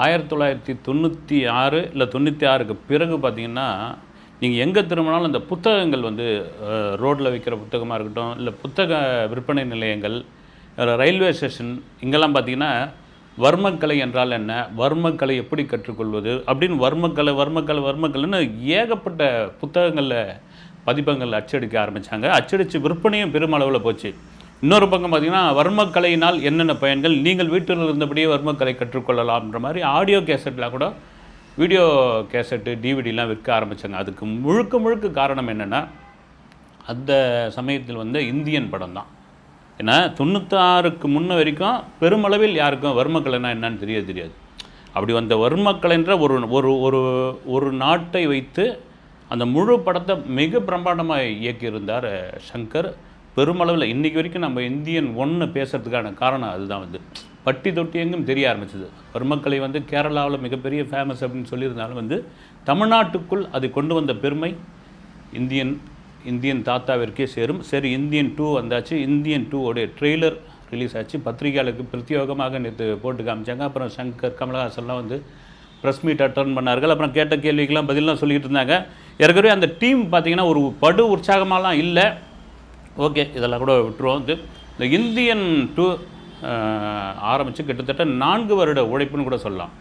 ஆயிரத்தி தொள்ளாயிரத்தி தொண்ணூற்றி ஆறு இல்லை தொண்ணூற்றி ஆறுக்கு பிறகு பார்த்தீங்கன்னா நீங்கள் எங்கே திரும்பினாலும் இந்த புத்தகங்கள் வந்து ரோட்டில் விற்கிற புத்தகமாக இருக்கட்டும் இல்லை புத்தக விற்பனை நிலையங்கள் ரயில்வே ஸ்டேஷன் இங்கெல்லாம் பார்த்திங்கன்னா வர்மக்கலை என்றால் என்ன? வர்மக்கலை எப்படி கற்றுக்கொள்வது? அப்படின்னு வர்மக்கலை வர்மக்கலை வர்மக்கலைன்னு ஏகப்பட்ட புத்தகங்களில் பதிப்பங்கள் அச்சடிக்க ஆரம்பித்தாங்க அச்சடித்து விற்பனையும் பெருமளவில் போச்சு. இன்னொரு பக்கம் பார்த்தீங்கன்னா வர்மக்கலையினால் என்னென்ன பயன்கள்? நீங்கள் வீட்டில் இருந்தபடியே வர்மக்கலை கற்றுக்கொள்ளலாம்ன்ற மாதிரி ஆடியோ கேசட்டில் கூட வீடியோ கேசட்டு டிவிடிலாம் விற்க ஆரம்பித்தாங்க அதுக்கு முழுக்க முழுக்க காரணம் என்னென்னா அந்த சமயத்தில் வந்து இந்தியன் படம் தான். ஏன்னா தொண்ணூத்தாறுக்கு முன்ன வரைக்கும் பெருமளவில் யாருக்கும் வர்மக்கலைனா என்னன்னு தெரிய தெரியாது. அப்படி வந்த வர்மக்கலைன்ற ஒரு ஒரு ஒரு ஒரு நாட்டை வைத்து அந்த முழு படத்தை மிக பிரம்மாண்டமாக இயக்கியிருந்தார் சங்கர். பெருமளவில் இன்றைக்கி வரைக்கும் நம்ம இந்தியன் ஒன்று பேசுகிறதுக்கான காரணம் அதுதான் வந்து. பட்டி தொட்டி எங்கும் தெரிய ஆரம்பிச்சது. வர்மக்கலை வந்து கேரளாவில் மிகப்பெரிய ஃபேமஸ் அப்படின்னு சொல்லியிருந்தாலும் வந்து தமிழ்நாட்டுக்குள் அது கொண்டு வந்த பெருமை இந்தியன் இந்தியன் தாத்தாவிற்கே சேரும். சரி இந்தியன் டூ வந்தாச்சு. இந்தியன் டூவோடைய ட்ரெய்லர் ரிலீஸ் ஆச்சு. பத்திரிகையாளருக்கு பிரத்யேகமாக நேற்று போட்டு காமிச்சாங்க. அப்புறம் சங்கர் கமலஹாசன்லாம் வந்து ப்ரெஸ் மீட் அட்டன் பண்ணார்கள். அப்புறம் கேட்ட கேள்விக்கெல்லாம் பதிலாம் சொல்லிகிட்டு இருந்தாங்க. ஏற்கனவே அந்த டீம் பார்த்திங்கன்னா ஒரு படு உற்சாகமாலாம் இல்லை. ஓகே இதெல்லாம் கூட விட்டுருவோம். வந்து இந்த இந்தியன் டூ ஆரம்பித்து கிட்டத்தட்ட நான்கு வருட உழைப்புன்னு கூட சொல்லலாம்.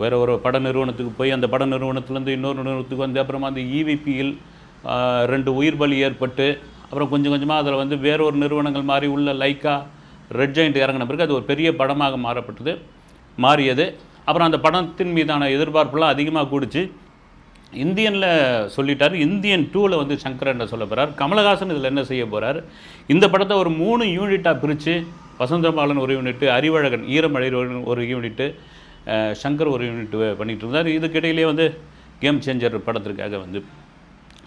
வேறு ஒரு பட நிறுவனத்துக்கு போய் அந்த பட நிறுவனத்துலேருந்து இன்னொரு நிறுவனத்துக்கு வந்து அப்புறமா அந்த இவிபியில் ஈவிபியில் ரெண்டு உயிர் பலி ஏற்பட்டு அப்புறம் கொஞ்சம் கொஞ்சமாக அதில் வந்து வேற ஒரு நிறுவனங்கள் மாதிரி உள்ள லைக்கா ரெட் ஜெயிண்ட் இறங்கின பிறகு அது ஒரு பெரிய படமாக மாறப்பட்டது மாறியது. அப்புறம் அந்த படத்தின் மீதான எதிர்பார்ப்புலாம் அதிகமாக கூடிச்சு. இந்தியனில் சொல்லிட்டார். இந்தியன் டூவில் வந்து சங்கர் என்ன சொல்ல போகிறார் கமலஹாசன் இதில் என்ன செய்ய போகிறார் இந்த படத்தை ஒரு மூணு யூனிட்டாக பிரித்து வசந்தபாலன் ஒரு யூனிட்டு அறிவழகன் ஈரமழை ஒரு- யூனிட்டு சங்கர் ஒரு யூனிட் பண்ணிகிட்டு இருந்தார். இதுக்கிடையிலே வந்து கேம் சேஞ்சர் படத்திற்காக வந்து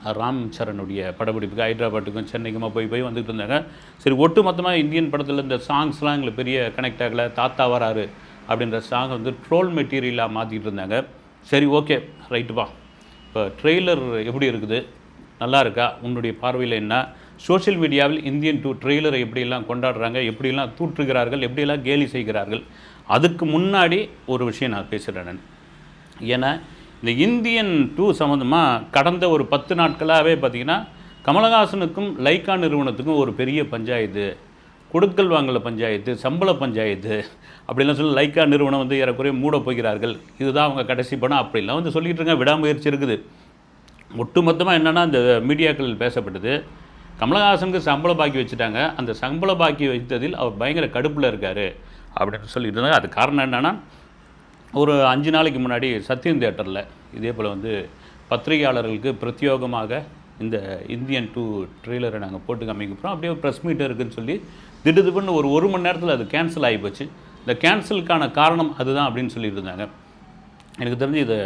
ராம் சரணுடைய படப்பிடிப்புக்கு ஹைதராபாத்துக்கும் சென்னைக்குமா போய் போய் வந்துட்டு இருந்தாங்க. சரி ஒட்டு மொத்தமாக இந்தியன் படத்தில் இந்த சாங்ஸ்லாம் எங்களுக்கு பெரிய கனெக்ட் ஆகலை. தாத்தா வராரு அப்படின்ற சாங் வந்து ட்ரோல் மெட்டீரியலாக மாற்றிக்கிட்டு இருந்தாங்க. சரி ஓகே ரைட்டுப்பா இப்போ ட்ரெய்லர் எப்படி இருக்குது? நல்லா இருக்கா? உன்னுடைய பார்வையில் என்ன? சோஷியல் மீடியாவில் இந்தியன் டூ ட்ரெய்லரை எப்படியெல்லாம் கொண்டாடுறாங்க? எப்படியெல்லாம் தூற்றுகிறார்கள்? எப்படியெல்லாம் கேலி செய்கிறார்கள்? அதுக்கு முன்னாடி ஒரு விஷயம் நான் பேசுகிறேன் நான். ஏன்னா இந்த இந்தியன் டூ சம்மந்தமாக கடந்த ஒரு பத்து நாட்களாகவே பார்த்திங்கன்னா கமலஹாசனுக்கும் லைக்கா நிறுவனத்துக்கும் ஒரு பெரிய பஞ்சாயத்து. கொடுக்கல் வாங்கல பஞ்சாயத்து சம்பள பஞ்சாயத்து அப்படிலாம் சொல்லி லைக்கா நிறுவனம் வந்து ஏறக்குறைய மூட போகிறார்கள். இதுதான் அவங்க கடைசி படம் அப்படிலாம் வந்து சொல்லிகிட்டு இருக்காங்க. விடாமுயற்சி இருக்குது. ஒட்டுமொத்தமாக என்னென்னா இந்த மீடியாக்கள் பேசப்பட்டது. கமலஹாசனுக்கு சம்பள பாக்கி வச்சுட்டாங்க. அந்த சம்பள பாக்கி வைத்ததில் அவர் பயங்கர கடுப்பில் இருக்கார் அப்படின்னு சொல்லிட்டு இருந்தாங்க. அது காரணம் என்னென்னா ஒரு அஞ்சு நாளைக்கு முன்னாடி சத்தியம் தேட்டரில் இதே போல் வந்து பத்திரிகையாளர்களுக்கு பிரத்யோகமாக இந்த இந்தியன் டூ ட்ரெய்லரை நாங்கள் போட்டு காமிக்கப்போகிறோம் அப்படியே ப்ரெஸ் மீட் இருக்குன்னு சொல்லி திடுதிப்புன்னு ஒரு ஒரு மணி நேரத்தில் அது கேன்சல் ஆகி போச்சு. இந்த கேன்சலுக்கான காரணம் அதுதான் அப்படின்னு சொல்லிட்டு இருந்தாங்க எனக்கு தெரிஞ்சு இதை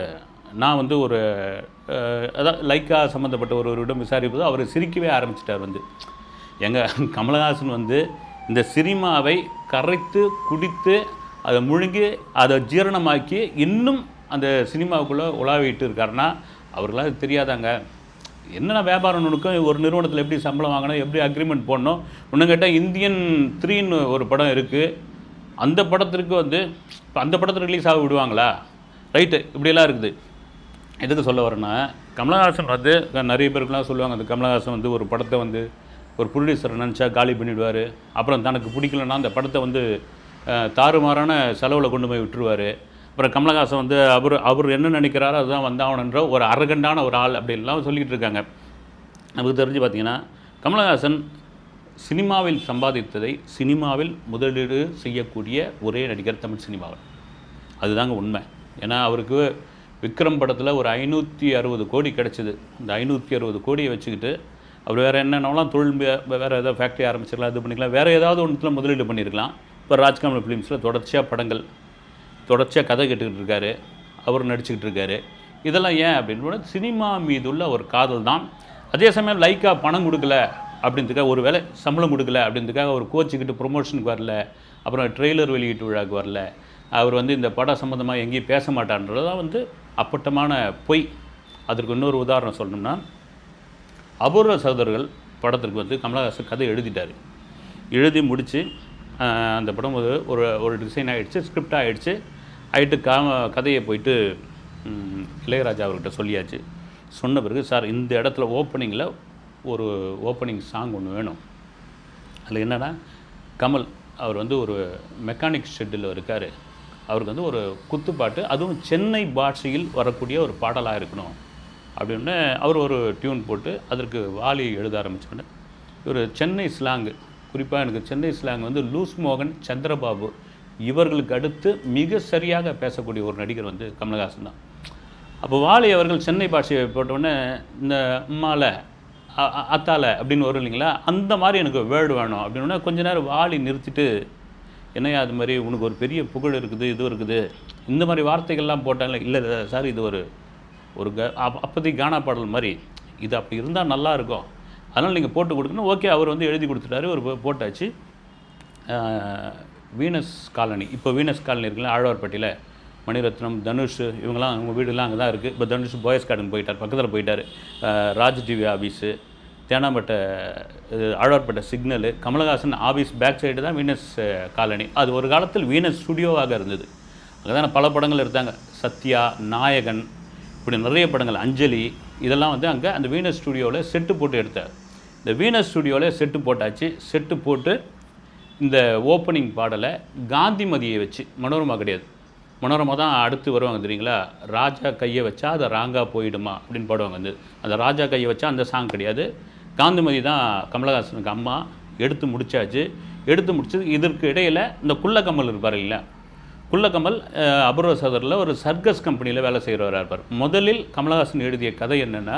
நான் வந்து ஒரு அதான் லைக்கா சம்மந்தப்பட்ட ஒருவரிடம் விசாரிப்பது அவர் சிரிக்கவே ஆரம்பிச்சிட்டார் வந்து. எங்கள் கமலஹாசன் வந்து இந்த சினிமாவை கரைத்து குடித்து அதை முழுங்கி அதை ஜீரணமாக்கி இன்னும் அந்த சினிமாவுக்குள்ளே உலாவிட்டு இருக்காருன்னா அவர்களாம் அது தெரியாதாங்க. என்னென்ன வியாபாரம் நுணுக்கம்? ஒரு நிறுவனத்தில் எப்படி சம்பளம் வாங்கணும்? எப்படி அக்ரிமெண்ட் போடணும்? ஒன்று கேட்டால் இந்தியன் த்ரீன்னு ஒரு படம் இருக்குது அந்த படத்திற்கு வந்து இப்போ அந்த படத்தை ரிலீஸ் ஆக விடுவாங்களா? ரைட்டு இப்படியெல்லாம் இருக்குது. எதுக்கு சொல்ல வரேன்னா கமலஹாசன் வந்து நிறைய பேருக்குலாம் சொல்லுவாங்க அந்த கமலஹாசன் வந்து ஒரு படத்தை வந்து ஒரு ப்ரொடியூசர் நினச்சா காலி பண்ணிவிடுவார் அப்புறம் தனக்கு பிடிக்கலன்னா அந்த படத்தை வந்து தாறுமாறான செலவில் கொண்டு போய் விட்டுருவார். அப்புறம் கமலஹாசன் வந்து அவர் அவர் என்ன நினைக்கிறாரோ அதுதான் வந்தாவணுன்ற ஒரு அரகண்டான ஒரு ஆள் அப்படின்லாம் சொல்லிக்கிட்டு இருக்காங்க. நமக்கு தெரிஞ்சு பார்த்தீங்கன்னா கமலஹாசன் சினிமாவில் சம்பாதித்ததை சினிமாவில் முதலீடு செய்யக்கூடிய ஒரே நடிகர் தமிழ் சினிமாவில் அதுதாங்க உண்மை. ஏன்னா அவருக்கு விக்ரம் படத்தில் ஒரு ஐநூற்றி அறுபது கோடி கிடச்சிது. இந்த ஐநூற்றி அறுபது கோடியை வச்சுக்கிட்டு அவர் வேறு என்னென்னலாம் தொழில் வேறு ஏதாவது ஃபேக்ட்ரி ஆரம்பிச்சிடலாம் இது பண்ணிக்கலாம் வேறு ஏதாவது ஒன்றுத்தில் முதலீடு பண்ணியிருக்கலாம். இப்போ ராஜ்கமல் ஃபிலிம்ஸில் தொடர்ச்சியாக படங்கள் தொடர்ச்சியாக கதை கேட்டுக்கிட்டு இருக்காரு. அவர் நடிச்சுக்கிட்டு இருக்காரு. இதெல்லாம் ஏன் அப்படின்னு சினிமா மீது உள்ள ஒரு காதல் தான் அதே சமயம் லைக்காக பணம் கொடுக்கல அப்படின்றதுக்காக ஒரு வேளை சம்பளம் கொடுக்கல அப்படின்றதுக்காக அவர் கோச்சிக்கிட்டு ப்ரொமோஷனுக்கு வரல. அப்புறம் ட்ரெய்லர் வெளியீட்டு விழாவுக்கு வரல. அவர் வந்து இந்த படம் சம்மந்தமாக எங்கேயும் பேச மாட்டான்றதான் வந்து அப்பட்டமான பொய். அதற்கு இன்னொரு உதாரணம் சொல்லணும்னா அபூர்வ சகோதரர்கள் படத்திற்கு வந்து கமலஹாசன் கதை எழுதிட்டார். எழுதி முடித்து அந்த படம் ஒரு ஒரு ஒரு டிசைன் ஆகிடுச்சு ஸ்கிரிப்ட் ஆகிடுச்சு ஆகிட்டு கா கதையை போயிட்டு இளையராஜா அவர்கிட்ட சொல்லியாச்சு. சொன்ன பிறகு சார் இந்த இடத்துல ஓப்பனிங்கில் ஒரு ஓப்பனிங் சாங் ஒன்று வேணும். அதில் என்னென்னா கமல் அவர் வந்து ஒரு மெக்கானிக் ஷெட்டில் இருக்கார். அவருக்கு வந்து ஒரு குத்துப்பாட்டு அதுவும் சென்னை பாஷையில் வரக்கூடிய ஒரு பாடலாக இருக்கணும். அப்படின்னு அவர் ஒரு டியூன் போட்டு அதற்கு வாலி எழுத ஆரம்பிச்சோன்னே ஒரு சென்னை ஸ்லாங்கு குறிப்பாக எனக்கு சென்னை ஸ்லாங் வந்து லூஸ் மோகன் சந்திரபாபு இவர்களுக்கு அடுத்து மிக சரியாக பேசக்கூடிய ஒரு நடிகர் வந்து கமலஹாசன் தான். அப்போ வாலி அவர்கள் சென்னை பாஷையை போட்டோடனே இந்த மாலை அ- அத்தால அப்படின்னு வரும் இல்லைங்களா? அந்த மாதிரி எனக்கு வேர்டு வேணும் அப்படின்னா கொஞ்ச நேரம் வாலி நிறுத்திட்டு என்னையா அது மாதிரி உனக்கு ஒரு பெரிய புகழ் இருக்குது இது இருக்குது. இந்த மாதிரி வார்த்தைகள்லாம் போட்டாங்களே இல்லை சார் இது ஒரு ஒரு க அப் அப்போதைக்கு கானா பாடல் மாதிரி. இது அப்படி இருந்தால் நல்லா இருக்கும். அதனால் நீங்கள் போட்டு கொடுக்கணும். ஓகே அவர் வந்து எழுதி கொடுத்துட்டாரு ஒரு போட்டாச்சு. Venus colony. இப்போ வீனஸ் காலனி இருக்குல்ல ஆழ்வார்பட்டியில். மணிரத்னம் தனுஷ் இவங்கெல்லாம் அவங்க வீடுலாம் அங்கே தான் இருக்குது இப்போ தனுஷ் பாய்ஸ் கார்டன் போயிட்டார் பக்கத்தில் போயிட்டார். ராஜ் டிவி ஆஃபீஸு தேனாம்பட்டை இது Alwarpet signal Kamalahasan office back side தான் வீனஸ் காலனி. அது ஒரு காலத்தில் வீனஸ் ஸ்டுடியோவாக இருந்தது. அங்கே தான் பல படங்கள் எடுத்தாங்க. சத்யா நாயகன் இப்படி நிறைய படங்கள். அஞ்சலி இதெல்லாம் வந்து அங்கே அந்த வீனஸ் ஸ்டுடியோவில் செட்டு போட்டு எடுத்தார். இந்த வீனஸ் ஸ்டுடியோவில் செட்டு போட்டாச்சு. செட்டு போட்டு இந்த ஓப்பனிங் பாடலை காந்திமதியை வச்சு மனோரமா கிடையாது. மனோரமா தான் அடுத்து வருவாங்க தெரியுங்களா? ராஜா கையை வச்சா அதை ராங்கா போயிடுமா அப்படின்னு பாடுவாங்க வந்து. அந்த ராஜா கையை வச்சா அந்த சாங் கிடையாது. காந்திமதி தான் கமலஹாசனுக்கு அம்மா எடுத்து முடிச்சாச்சு. எடுத்து முடிச்சது இதற்கு இடையில் இந்த குள்ளக்கமல் இருப்பார் இல்லையா குள்ளக்கமல் அபூர்வ சதரில் ஒரு சர்க்கஸ் கம்பெனியில் வேலை செய்கிறவராக இருப்பார். முதலில் கமலஹாசன் எழுதிய கதை என்னென்னா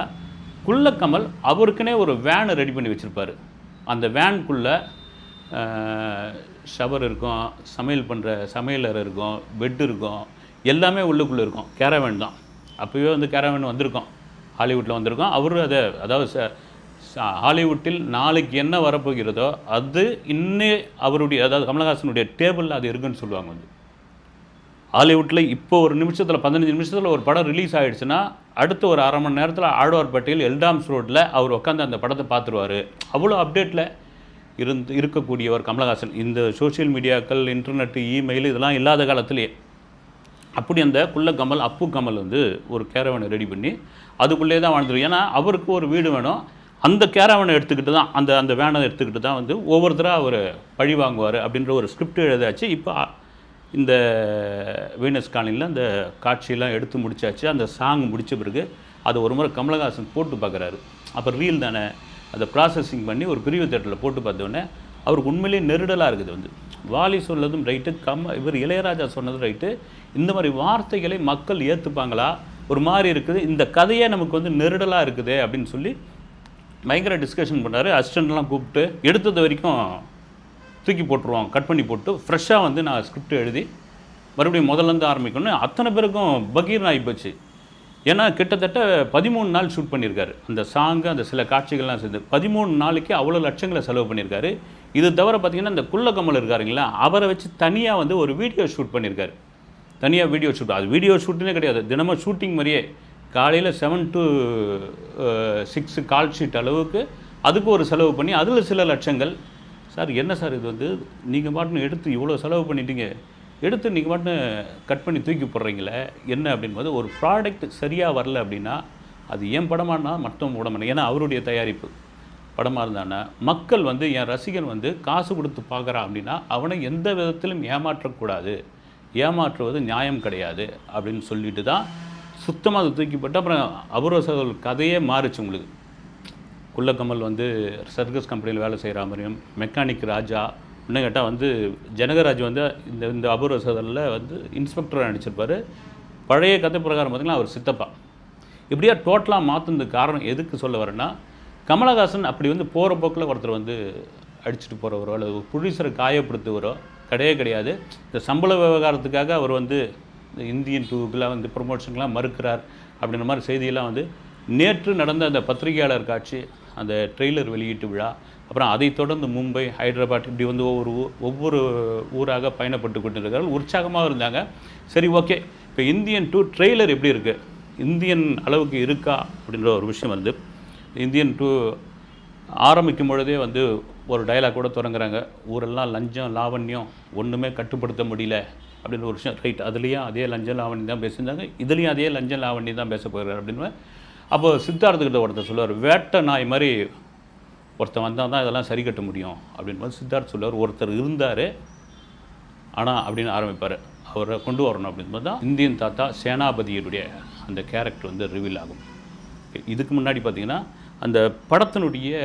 குள்ளக்கமல் அவருக்குனே ஒரு வேனை ரெடி பண்ணி வச்சுருப்பார். அந்த வேனுக்குள்ளே ஷவர் இருக்கும் சமையல் பண்ணுற சமையலறை இருக்கும் பெட் இருக்கும் எல்லாமே உள்ளுக்குள்ளே இருக்கும். கேரவேன் தான். அப்போயே வந்து கேரவேன் வந்திருக்கோம். ஹாலிவுட்டில் வந்திருக்கோம். அவர் அதை அதாவது ச- ஹாலிவுட்டில் நாளைக்கு என்ன வரப்போகிறதோ அது இன்னே அவருடைய அதாவது கமலஹாசனுடைய டேபிளில் அது இருக்குன்னு சொல்லுவாங்க வந்து. ஹாலிவுட்டில் இப்போ ஒரு நிமிஷத்தில் பதினஞ்சு நிமிஷத்தில் ஒரு படம் ரிலீஸ் ஆகிடுச்சுன்னா அடுத்த ஒரு அரை மணி நேரத்தில் ஆழ்வார்பேட்டையில் எல்டாம்ஸ் ரோட்டில் அவர் உட்காந்து அந்த படத்தை பார்த்துருவார். அவ்வளோ அப்டேட்டில் இருந்து இருக்கக்கூடியவர் கமலஹாசன். இந்த சோஷியல் மீடியாக்கள் இன்டர்நெட்டு இமெயில் இதெல்லாம் இல்லாத காலத்திலேயே அப்படி அந்த குள்ள கமல் அப்பு கமல் வந்து ஒரு கேரவனை ரெடி பண்ணி அதுக்குள்ளே தான் வாழ்ந்துரும். ஏன்னா அவருக்கு ஒரு வீடு வேணும். அந்த கேரவனை எடுத்துக்கிட்டு தான் அந்த அந்த வேனை எடுத்துக்கிட்டு தான் வந்து ஒவ்வொருத்தராக அவர் பழி வாங்குவார் அப்படின்ற ஒரு ஸ்கிரிப்ட் எழுதாச்சு. இப்போ இந்த வீனஸ் காலனியில் அந்த காட்சியெல்லாம் எடுத்து முடிச்சாச்சு. அந்த சாங் முடித்த பிறகு அது ஒரு முறை கமலஹாசன் போட்டு பார்க்குறாரு அப்போ ரீல் தானே? அதை ப்ராசஸிங் பண்ணி ஒரு பிரிவு தேட்டரில் போட்டு பார்த்தோன்னே அவருக்கு உண்மையிலேயே நெருடலாக இருக்குது வந்து. வாலி சொன்னதும் ரைட்டு கம்ம இவர் இளையராஜா சொன்னதும் ரைட்டு இந்த மாதிரி வார்த்தைகளை மக்கள் ஏற்றுப்பாங்களா ஒரு மாதிரி இருக்குது. இந்த கதையே நமக்கு வந்து நெருடலாக இருக்குது அப்படின்னு சொல்லி பயங்கர டிஸ்கஷன் பண்ணார். அசிஸ்டண்ட்லாம் கூப்பிட்டு எடுத்தது வரைக்கும் தூக்கி போட்டுருவோம் கட் பண்ணி போட்டு ஃப்ரெஷ்ஷாக வந்து நான் ஸ்கிரிப்ட் எழுதி மறுபடியும் முதல்ல இருந்து ஆரம்பிக்கணும் அத்தனை பேருக்கும் பகீர்னு ஆகிப்போச்சு. ஏன்னா கிட்டத்தட்ட பதிமூணு நாள் ஷூட் பண்ணியிருக்காரு. அந்த சாங்கு அந்த சில காட்சிகள்லாம் சேர்ந்து பதிமூணு நாளைக்கு அவ்வளோ லட்சங்களை செலவு பண்ணியிருக்காரு. இது தவிர பார்த்தீங்கன்னா இந்த குள்ளக்கமல் இருக்காருங்களா அவரை வச்சு தனியாக வந்து ஒரு வீடியோ ஷூட் பண்ணியிருக்காரு. தனியாக வீடியோ ஷூட் அது வீடியோ ஷூட்டுனே கிடையாது. தினமும் ஷூட்டிங் மாதிரியே. காலையில் seven to six call sheet அளவுக்கு அதுக்கு ஒரு செலவு பண்ணி அதில் சில லட்சங்கள். சார் என்ன சார் இது வந்து? நீங்கள் பாட்டுன்னு எடுத்து இவ்வளோ செலவு பண்ணிட்டீங்க. எடுத்து நீங்கள் மட்டும் கட் பண்ணி தூக்கி போடுறீங்களே என்ன அப்படின்போது ஒரு ப்ராடக்ட் சரியாக வரல அப்படின்னா அது ஏன் படமானா மட்டும் விட மாட்டேன் ஏன்னா அவருடைய தயாரிப்பு படமாக இருந்தானே மக்கள் வந்து என் ரசிகன் வந்து காசு கொடுத்து பார்க்குறான் அப்படின்னா அவனை எந்த விதத்திலும் ஏமாற்றக்கூடாது. ஏமாற்றுவது நியாயம் கிடையாது அப்படின்னு சொல்லிட்டு தான் சுத்தமாக அது தூக்கிப்பட்டு அப்புறம் அபூர்வ கதையே மாறுச்சு உங்களுக்கு. குள்ளக்கமல் வந்து சர்க்கஸ் கம்பெனியில் வேலை செய்கிற மாதிரியும் மெக்கானிக் ராஜா இன்னும் கேட்டால் வந்து ஜனகராஜ் வந்து இந்த இந்த அபூர்வ சோதனில் வந்து இன்ஸ்பெக்டராக நடிச்சிருப்பார். பழைய கதை பிரகாரம் பார்த்திங்கன்னா அவர் சித்தப்பா. இப்படியா டோட்டலாக மாற்றினதுக்கு காரணம் எதுக்கு சொல்ல வரேன்னா கமலஹாசன் அப்படி வந்து போகிற போக்கில் ஒருத்தர் வந்து அடிச்சுட்டு போகிறவரோ அல்லது ஒரு ப்ரொடியூசரை காயப்படுத்துவரோ கிடையவே கிடையாது. இந்த சம்பள விவகாரத்துக்காக அவர் வந்து இந்த இந்தியன் டூக்கெலாம் வந்து ப்ரொமோஷனுக்கெலாம் மறுக்கிறார் அப்படின்ற மாதிரி செய்தியெல்லாம் வந்து நேற்று நடந்த அந்த பத்திரிகையாளர் காட்சி அந்த ட்ரெய்லர் வெளியீட்டு விழா அப்புறம் அதைத் தொடர்ந்து மும்பை ஹைதராபாத் இப்படி வந்து ஒவ்வொரு ஒவ்வொரு ஊராக பயணப்பட்டு கொண்டிருக்கிறார்கள். உற்சாகமாக இருந்தாங்க. சரி ஓகே. இப்போ இந்தியன் டூ ட்ரெய்லர் எப்படி இருக்குது இந்தியன் அளவுக்கு இருக்கா? அப்படின்ற ஒரு விஷயம் வந்து இந்தியன் டூ ஆரம்பிக்கும் பொழுதே வந்து ஒரு டயலாக் கூட தொடங்குறாங்க. ஊரெல்லாம் லஞ்சம் லாவண்யம் ஒன்றுமே கட்டுப்படுத்த முடியல அப்படின்ற ஒரு விஷயம். ரைட் அதுலேயும் அதே லஞ்சம் லாவணி தான் பேசியிருந்தாங்க. இதுலேயும் அதே லஞ்சம் லாவணி தான் பேச போகிறார் அப்படின்னு. அப்போ சித்தார்த்துக்கிட்ட ஒருத்தர் சொல்லுவார் வேட்டை நாய் மாதிரி ஒருத்தன் வந்தால் தான் இதெல்லாம் சரி கட்ட முடியும் அப்படின்னு போது சித்தார்த் சொல்லுவார். ஒருத்தர் இருந்தார் ஆனால் அப்படின்னு ஆரம்பிப்பார். அவரை கொண்டு வரணும் அப்படின்னு தான் இந்தியன் தாத்தா சேனாபதியினுடைய அந்த கேரக்டர் வந்து ரிவீல் ஆகும். இதுக்கு முன்னாடி பார்த்திங்கன்னா அந்த படத்தினுடைய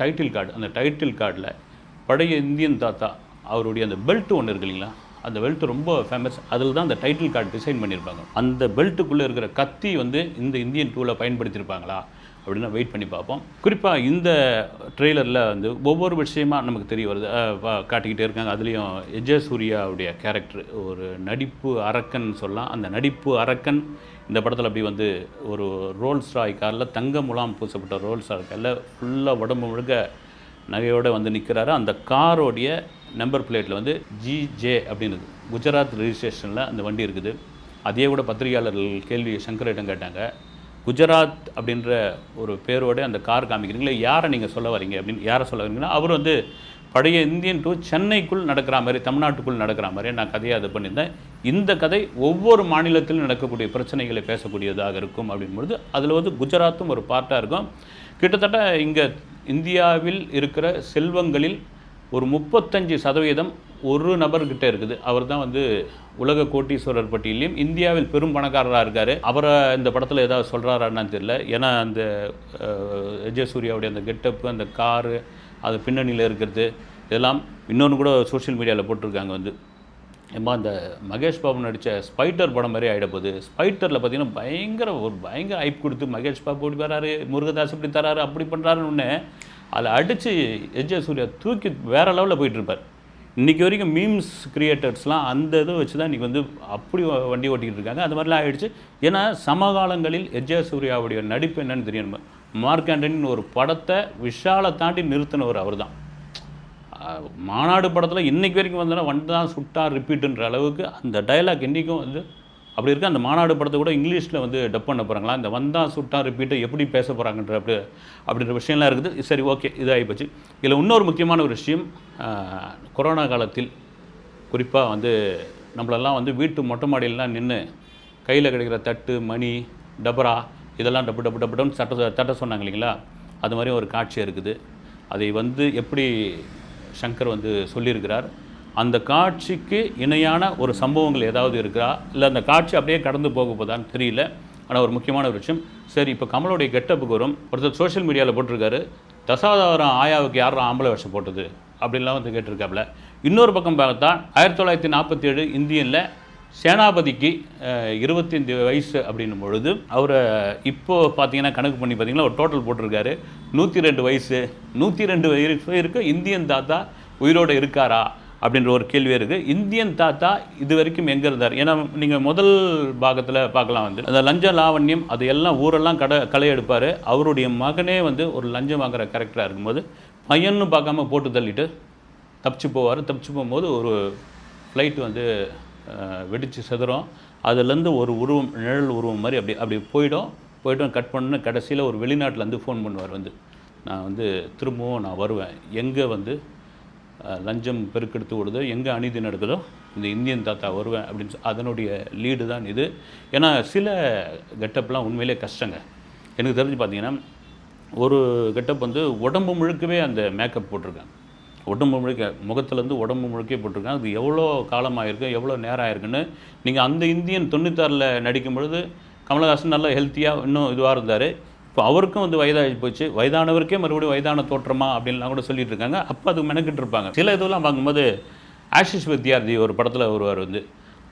டைட்டில் கார்டு அந்த டைட்டில் கார்டில் பழைய இந்தியன் தாத்தா அவருடைய அந்த பெல்ட் ஒன்று இருக்கு இல்லைங்களா? அந்த பெல்ட் ரொம்ப ஃபேமஸ் அதில் தான் அந்த டைட்டில் கார்டு டிசைன் பண்ணியிருப்பாங்க. அந்த பெல்ட்டுக்குள்ளே இருக்கிற கத்தி வந்து இந்த இந்தியன் டூவில் பயன்படுத்தியிருப்பாங்களா? அப்படின்னா வெயிட் பண்ணி பார்ப்போம். குறிப்பாக இந்த ட்ரெய்லரில் வந்து ஒவ்வொரு விஷயமா நமக்கு தெரிய வருது. காட்டிக்கிட்டே இருக்காங்க. அதுலேயும் எஜே சூர்யாவுடைய கேரக்டர் ஒரு நடிப்பு அரக்கன் சொல்லலாம். அந்த நடிப்பு அரக்கன் இந்த படத்தில் அப்படி வந்து ஒரு ரோல்ஸ் ராய் காரில் தங்க முலாம் பூசப்பட்ட ரோல்ஸ் ராய் காரில் ஃபுல்லாக உடம்பு முழுக்க நகையோடு வந்து நிற்கிறாரு அந்த காரோடைய நம்பர் பிளேட்டில் வந்து ஜிஜே அப்படின்னு குஜராத் ரெஜிஸ்ட்ரேஷனில் அந்த வண்டி இருக்குது. அதே கூட பத்திரிகையாளர்கள் கேள்வி சங்கரிடம் கேட்டாங்க. குஜராத் அப்படின்ற ஒரு பேரோடு அந்த கார் காமிக்கிறீங்களே யாரை நீங்கள் சொல்ல வரீங்க அப்படின்னு யாரை சொல்ல வரீங்கன்னா அவர் வந்து பழைய இந்தியன் டூ சென்னைக்குள் நடக்கிற மாதிரி தமிழ்நாட்டுக்குள் நடக்கிற மாதிரி நான் கதையை அது பண்ணியிருந்தேன். இந்த கதை ஒவ்வொரு மாநிலத்திலும் நடக்கக்கூடிய பிரச்சனைகளை பேசக்கூடியதாக இருக்கும் அப்படின்பொழுது அதில் வந்து குஜராத்தும் ஒரு பார்ட்டாக இருக்கும். கிட்டத்தட்ட இங்கே இந்தியாவில் இருக்கிற செல்வங்களில் ஒரு முப்பத்தஞ்சு சதவீதம் ஒரு நபர்கிட்ட இருக்குது. அவர் தான் வந்து உலக கோட்டீஸ்வரர் பட்டியலையும் இந்தியாவில் பெரும் பணக்காரராக இருக்கார். அவரை இந்த படத்தில் ஏதாவது சொல்கிறாரான்னு தெரியல. ஏன்னா அந்த விஜய் சூர்யாவுடைய அந்த கெட்டப்பு அந்த காரு அது பின்னணியில் இருக்கிறது இதெல்லாம் இன்னொன்று கூட சோஷியல் மீடியாவில் போட்டிருக்காங்க வந்து. ஏம்மா அந்த மகேஷ் பாபு நடித்த ஸ்பைட்டர் படம் மாதிரி ஆகிடப்போகுது ஸ்பைட்டரில் பார்த்தீங்கன்னா பயங்கர ஒரு பயங்கர ஐப் கொடுத்து மகேஷ் பாபு இப்படி வராரு முருகதாஸ் இப்படி தராரு அப்படி பண்ணுறாருன்னு ஒன்று அதில் அடித்து எஜ்ஜே சூர்யா தூக்கி வேறு லெவலில் போயிட்டுருப்பார் இன்றைக்கி வரைக்கும் மீம்ஸ் கிரியேட்டர்ஸ்லாம் அந்த இதை வச்சு தான் இன்றைக்கி வந்து அப்படி வண்டி ஓட்டிக்கிட்டு இருக்காங்க. அது மாதிரிலாம் ஆகிடுச்சு ஏன்னா சமகாலங்களில் எஜே சூர்யாவுடைய நடிப்பு என்னன்னு தெரியும் மார்க் ஆண்டனின் ஒரு படத்தை விஷாலை தாண்டி நிறுத்தினவர் அவர் தான் மாநாடு படத்தில் இன்றைக்கி வரைக்கும் வந்தோன்னா தான் சுட்டா ரிப்பீட்டுன்ற அளவுக்கு அந்த டயலாக் இன்றைக்கும் வந்து அப்படி இருக்க அந்த மாநாடு படத்தை கூட இங்கிலீஷில் வந்து டப் பண்ண போகிறாங்களா இந்த வந்தால் சுட்டா ரிப்பீட்டை எப்படி பேச போகிறாங்கன்ற அப்படி அப்படின்ற விஷயம்லாம் இருக்குது. சரி ஓகே இதாகி போச்சு. இதில் இன்னொரு முக்கியமான ஒரு விஷயம் கொரோனா காலத்தில் குறிப்பாக வந்து நம்மளெல்லாம் வந்து வீட்டு மொட்டை மாடியிலலாம் நின்று கையில் கிடைக்கிற தட்டு மணி டபரா இதெல்லாம் டப்பு டப்பு டப்புன்னு தட்ட தட்ட சொன்னாங்க இல்லைங்களா? அது மாதிரி ஒரு காட்சி இருக்குது. அதை வந்து எப்படி சங்கர் வந்து சொல்லியிருக்கிறார்? அந்த காட்சிக்கு இணையான ஒரு சம்பவங்கள் ஏதாவது இருக்கா? இல்லை அந்த காட்சி அப்படியே கடந்து போக போதான்னு தெரியல. ஆனால் ஒரு முக்கியமான ஒரு விஷயம். சரி இப்போ கமலோடைய கெட்டப்புக்கு வரும் ஒருத்தர் சோஷியல் மீடியாவில் போட்டிருக்காரு. தசாவதாரம் ஆயாவுக்கு யாரும் ஆம்பளை வருஷம் போட்டது? அப்படின்லாம் வந்து கேட்டிருக்காப்புல. இன்னொரு பக்கம் பார்த்தா ஆயிரத்தி தொள்ளாயிரத்தி நாற்பத்தி ஏழு இந்தியனில் சேனாபதிக்கு இருபத்தைந்து வயசு அப்படின்னும் பொழுது அவரை இப்போ பார்த்தீங்கன்னா கணக்கு பண்ணி பார்த்தீங்கன்னா ஒரு டோட்டல் போட்டிருக்காரு. நூற்றி ரெண்டு வயசு. நூற்றி ரெண்டு வயசு இருக்க இந்தியன் தாத்தா உயிரோடு இருக்காரா? அப்படின்ற ஒரு கேள்வி இருக்குது இந்தியன் தாத்தா இது வரைக்கும் எங்கே இருந்தார்? ஏன்னா நீங்கள் முதல் பாகத்தில் பார்க்கலாம் வந்து அந்த லஞ்ச லாவண்யம் அது எல்லாம் ஊரெல்லாம் கடை களை எடுப்பார். அவருடைய மகனே வந்து ஒரு லஞ்சம் வாங்குற கேரக்டராக இருக்கும்போது பையன்னு பார்க்காம போட்டு தள்ளிட்டு தப்பிச்சு போவார். தப்பிச்சு போகும்போது ஒரு ஃப்ளைட் வந்து வெடித்து செதுறோம். அதுலேருந்து ஒரு உருவம் நிழல் உருவம் மாதிரி அப்படி அப்படி போயிடும். போய்ட்டு கட் பண்ணு கடைசியில் ஒரு வெளிநாட்டிலேருந்து ஃபோன் பண்ணுவார் வந்து. நான் வந்து திரும்பவும் நான் வருவேன். எங்கே வந்து லஞ்சம் பெருக்கெடுத்து ஓடுதோ எங்கே அநீதி நடக்குதோ இந்த இந்தியன் தாத்தா வருவேன் அப்படின்னு அதனுடைய லீடு தான் இது. ஏன்னா சில கெட்டப்லாம் உண்மையிலே கஷ்டங்க. எனக்கு தெரிஞ்சு பார்த்தீங்கன்னா ஒரு கெட்டப் வந்து உடம்பு முழுக்கவே அந்த மேக்கப் போட்டிருக்காங்க. உடம்பு முழுக்க முகத்துலேருந்து உடம்பு முழுக்கே போட்டிருக்காங்க. அது எவ்வளோ காலமாகிருக்கு எவ்வளோ நேரம் ஆயிருக்குன்னு நீங்கள் அந்த இந்தியன் தொண்ணூத்தாறில் நடிக்கும் பொழுது கமலஹாசன் நல்லா ஹெல்த்தியாக இன்னும் இதுவாக இருந்தார். இப்போ அவருக்கும் வந்து வயதாகி போச்சு. வயதானவருக்கே மறுபடியும் வயதான தோற்றமா அப்படின்லாம் கூட சொல்லிட்டு இருக்காங்க. அப்போ அது மெனக்கிட்டு இருப்பாங்க. சில இதெல்லாம் பார்க்கும்போது ஆஷிஷ் வித்யார்த்தி ஒரு படத்தில் வருவார் வந்து.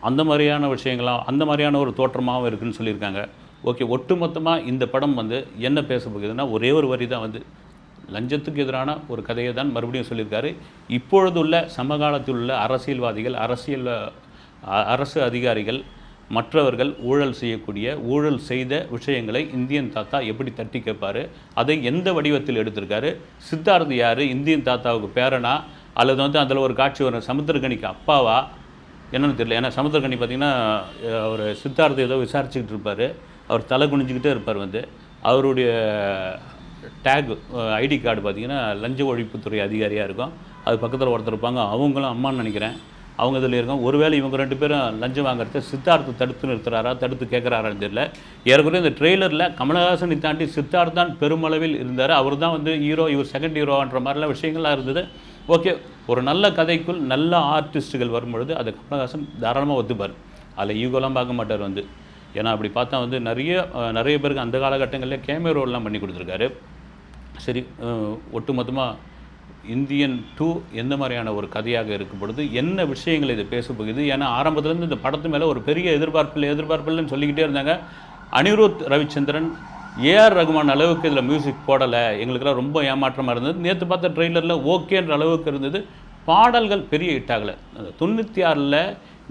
அந்த மாதிரியான விஷயங்களாம் அந்த மாதிரியான ஒரு தோற்றமாகவும் இருக்குன்னு சொல்லியிருக்காங்க. ஓகே ஒட்டுமொத்தமாக இந்த படம் வந்து என்ன பேச போகுதுன்னா ஒரே ஒரு வரி தான் வந்து. லஞ்சத்துக்கு எதிரான ஒரு கதையை தான் மறுபடியும் சொல்லியிருக்காரு. இப்பொழுதுள்ள சமகாலத்தில் உள்ள அரசியல்வாதிகள் அரசியல் அரசு அதிகாரிகள் மற்றவர்கள் ஊழல் செய்யக்கூடிய ஊழல் செய்த விஷயங்களை இந்தியன் தாத்தா எப்படி தட்டி கேட்பாரு? அதை எந்த வடிவத்தில் எடுத்திருக்காரு? சித்தார்த் யார்? இந்தியன் தாத்தாவுக்கு பேரனா? அல்லது வந்து அதில் ஒரு காட்சி வரும் சமுத்திரகனிக்கு அப்பாவா? என்னென்னு தெரியல. ஏன்னா சமுத்திரகனி பார்த்தீங்கன்னா அவர் சித்தார்த்தை ஏதோ விசாரிச்சுக்கிட்டு இருப்பார். அவர் தலை குனிஞ்சிக்கிட்டே இருப்பார் வந்து. அவருடைய டேக் ஐடி கார்டு பார்த்தீங்கன்னா லஞ்ச ஒழிப்புத்துறை அதிகாரியாக இருக்கும். அது பக்கத்தில் ஒருத்தர் இருப்பாங்க. அவங்களும் அம்மான்னு நினைக்கிறேன். அவங்க இதில் இருக்கோம். ஒருவேளை இவங்க ரெண்டு பேரும் லஞ்சம் வாங்குறத சித்தார்த்து தடுத்து நிறுத்துறாரா தடுத்து கேட்குறாரான்னு தெரியல. ஏற்கனவே இந்த ட்ரெய்லரில் கமலஹாசனை தாண்டி சித்தார்த் தான் பெருமளவில் இருந்தார். அவர் தான் வந்து ஹீரோ இவர் செகண்ட் ஹீரோன்ற மாதிரிலாம் விஷயங்கள்லாம் இருந்தது. ஓகே ஒரு நல்ல கதைக்குள் நல்ல ஆர்டிஸ்ட்டுகள் வரும்பொழுது அதை கமலஹாசன் தாராளமாக ஒத்துப்பார். அதில் ஈகோலாம் பார்க்க மாட்டார் வந்து. ஏன்னா அப்படி பார்த்தா வந்து நிறைய நிறைய பேருக்கு அந்த காலகட்டங்களில் கேமரா ரோல்லாம் பண்ணி கொடுத்துருக்காரு. சரி ஒட்டுமொத்தமாக இந்தியன் டூ எந்த மாதிரியான ஒரு கதையாக இருக்கும் பொழுது என்ன விஷயங்கள் இது பேச போகுது? ஏன்னா ஆரம்பத்துலேருந்து இந்த படத்து மேலே ஒரு பெரிய எதிர்பார்ப்பில் எதிர்பார்ப்பில்னு சொல்லிக்கிட்டே இருந்தாங்க. அனிருத் ரவிச்சந்திரன் ஏஆர் ரகுமான் அளவுக்கு இதில் மியூசிக் போடலை. எங்களுக்கெல்லாம் ரொம்ப ஏமாற்றமாக இருந்தது. நேற்று பார்த்த ட்ரெய்லரில் ஓகேன்ற அளவுக்கு இருந்தது. பாடல்கள் பெரிய ஹிட் ஆகலை. அந்த தொண்ணூற்றி ஆறில்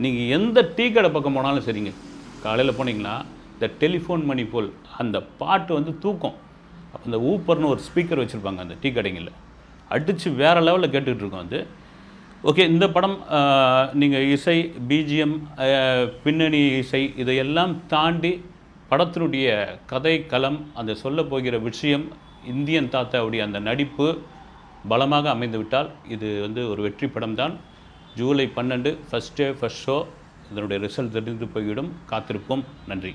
நீங்கள் எந்த டீ கடை பக்கம் போனாலும் சரிங்க. காலையில் போனீங்கன்னா இந்த டெலிஃபோன் மணி போல் அந்த பாட்டு வந்து தூக்கம். அப்போ அந்த ஊப்பர்னு ஒரு ஸ்பீக்கர் வச்சுருப்பாங்க அந்த டீ கடைங்களில். அடித்து வேறு லெவலில் கேட்டுக்கிட்டு இருக்கோம் வந்து ஓகே இந்த படம் நீங்கள் இசை பிஜிஎம் பின்னணி இசை இதையெல்லாம் தாண்டி படத்தினுடைய கதை களம் அந்த சொல்ல போகிற விஷயம் இந்தியன் தாத்தாவுடைய அந்த நடிப்பு பலமாக அமைந்துவிட்டால் இது வந்து ஒரு வெற்றி படம் தான் ஜூலை பன்னெண்டு ஃபஸ்ட் டே ஃபஸ்ட் ஷோ இதனுடைய ரிசல்ட் தெரிந்து போய்விடும். காத்திருப்போம். நன்றி.